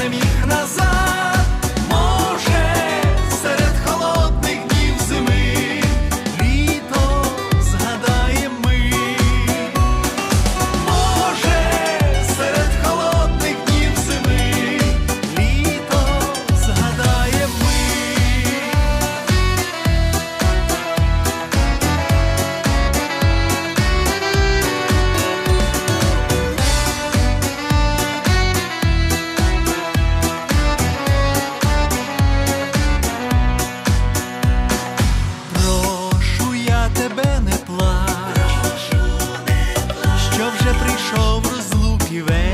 не міг назад. you